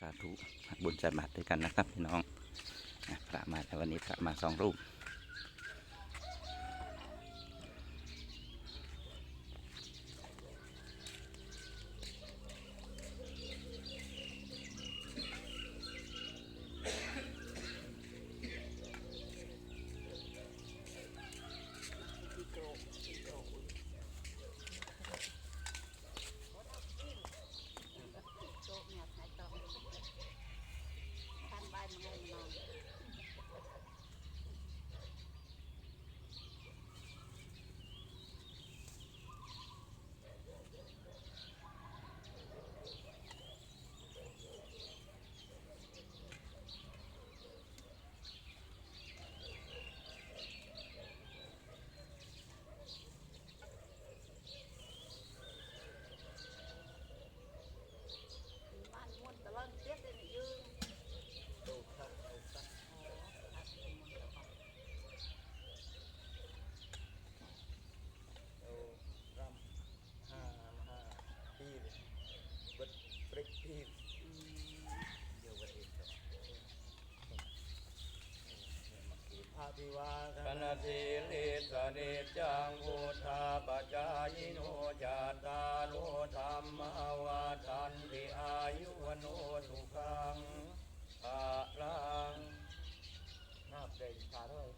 สาธุบุญสมบาตรด้วยกันนะครับพี่น้องอะพระมาแต่วันนี้พระมาสองรูป บิดเบรกปีเดี๋ยววันเองอาภิวาทปนสีลิสนิจจังวุธาปจายโนจาตาโลธรรมวาทันติอายุวโนสุขังภาลังน้าเปล่งขาด้วย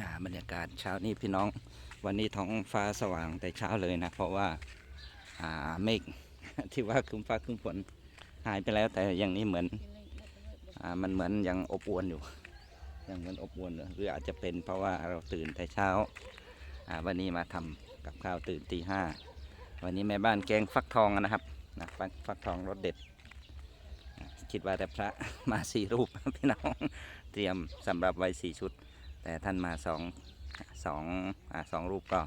อ่า บรรยากาศเช้านี้พี่น้อง วันนี้ท้องฟ้าสว่างแต่เช้าเลยนะ เพราะว่าอ่าเมฆที่ว่าครึ้มฟ้าครึ้มฝนหายไปแล้ว แต่อย่างนี้เหมือนอ่ามันเหมือนยังอบอวนอยู่ยังเหมือนอบอวนหรืออาจจะเป็นเพราะว่าเราตื่นแต่เช้าอ่าวันนี้มาทำกับข้าวตื่นตีห้าวันนี้แม่บ้านแกงฟักทองนะครับนะฟักฟักทองรสเด็ดคิดว่าแต่พระมาสี่รูปพี่น้องเตรียมสำหรับไว้สี่ชุด แต่ท่านมาสองสองอสองรูปก็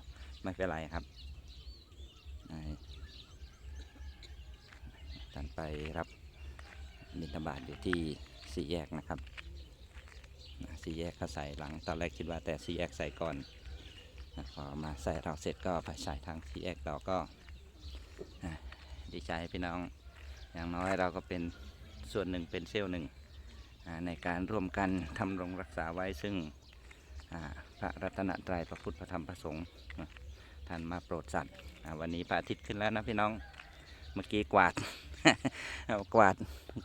ไม่เป็นไรครับท่านไปรับบิณฑบาตอยู่ที่สี่แยกนะครับสี่แยกเขาใส่หลัง ตอนแรกคิดว่าแต่สี่แยกใส่ก่อนพอมาใส่เราเสร็จก็ไปใส่ทางสี่แยกเราก็ดีใจพี่น้อง อย่างน้อยเราก็เป็นส่วนหนึ่งเป็นเซลล์หนึ่งในการร่วมกันทำรงรักษาไว้ซึ่ง พระรัตนตรัยพระพุทธพระธรรมพระสงฆ์ท่านมาโปรดสัตว์วันนี้พระอาทิตย์ขึ้นแล้วนะพี่น้องเมื่อกี้กวาดกวาด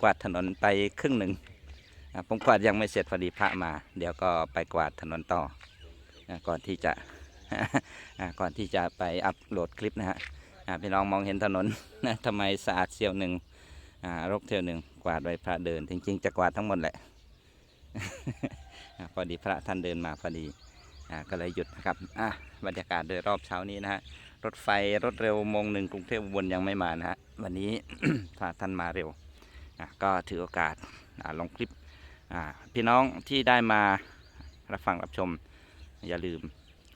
กวาดถนนไปครึ่งหนึ่งผมกวาดยังไม่เสร็จพอดีพระมา เดี๋ยวก็ไปกวาดถนนต่อก่อนที่จะก่อนที่จะไปอัพโหลดคลิปนะฮะพี่น้องมองเห็นถนนทำไมสะอาดเสียวหนึ่งรกเที่ยวหนึ่งกวาดไว้พระเดิน จริงๆจะกวาดทั้งหมดแหละ พอดีพระท่านเดินมาพอดีก็เลยหยุดนะครับอะบรรยากาศโดยรอบเช้านี้นะฮะรถไฟรถเร็วโมงหนึ่งกรุงเทพอุบลยังไม่มานะฮะวันนี้พระท่านมาเร็วก็ถือโอกาสอ่าลงคลิปพี่น้องที่ได้มารับฟังรับชม อย่าลืม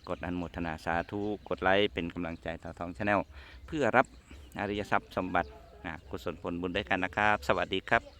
กดอนุโมทนาสาธุกดไลค์เป็นกำลังใจต่อทองชาแนลเพื่อรับอริยทรัพย์สมบัติกุศลผลบุญด้วยกันนะครับ สวัสดีครับ